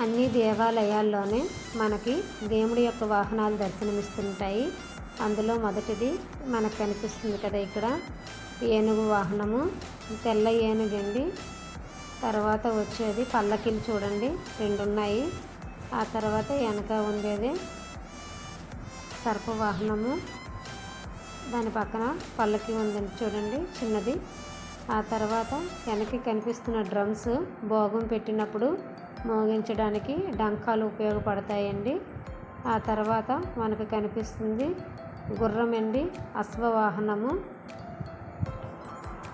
అన్ని దేవాలయాల్లోనే మనకి దేవుడి యొక్క వాహనాలు దర్శనమిస్తుంటాయి. అందులో మొదటిది మనకు కనిపిస్తుంది కదా ఇక్కడ. ఏనుగు వాహనము తెల్ల ఏనుగండి. తర్వాత వచ్చేది పల్లకిలు చూడండి రెండు ఉన్నాయి ఆ తర్వాత వెనక ఉండేది సర్పవాహనము దాని పక్కన పల్లకి ఉందండి చూడండి చిన్నది. ఆ తర్వాత వెనక్కి కనిపిస్తున్న డ్రమ్స్ భోగం పెట్టినప్పుడు మోగించడానికి డంకాలు ఉపయోగపడతాయండి. ఆ తర్వాత మనకు కనిపిస్తుంది గుర్రం అండి అశ్వవాహనము.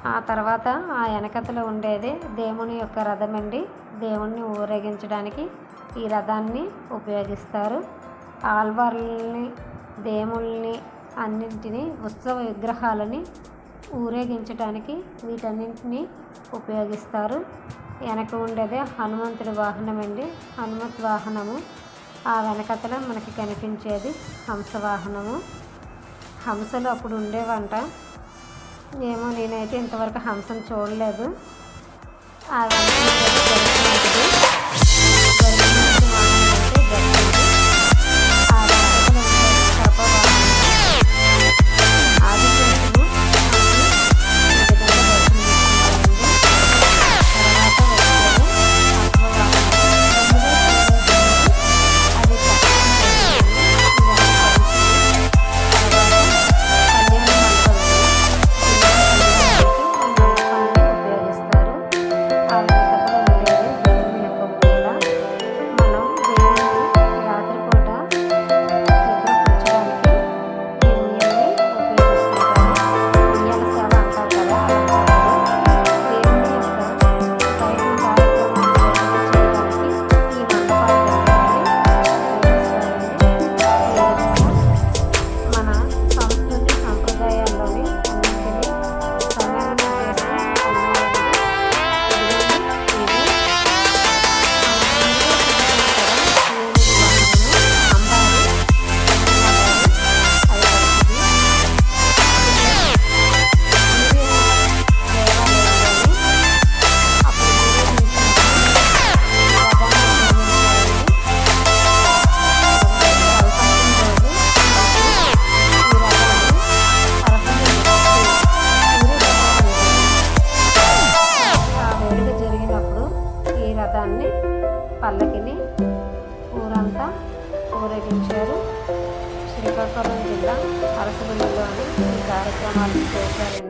ఆ తర్వాత ఆ వెనకతలో ఉండేది దేవుని యొక్క రథం అండి దేవుణ్ణి ఊరేగించడానికి ఈ రథాన్ని ఉపయోగిస్తారు. ఆల్వార్లని దేవుల్ని అన్నింటినీ ఉత్సవ విగ్రహాలని ఊరేగించడానికి వీటన్నింటినీ ఉపయోగిస్తారు. వెనక ఉండేదే హనుమంతుడి వాహనం అండి హనుమత్ వాహనము. ఆ వెనకతలో మనకి కనిపించేది హంస వాహనము హంసలు అప్పుడు ఉండేవంట. ఏమో నేనైతే ఇంతవరకు హంసను చూడలేదు. ఆ వెనక దాన్ని పల్లకిని ఊరంతా ఊరేగించారు. శ్రీకాకుళం జిల్లా అరసవల్లిలోని ఈ కార్యక్రమాలు చేశారు.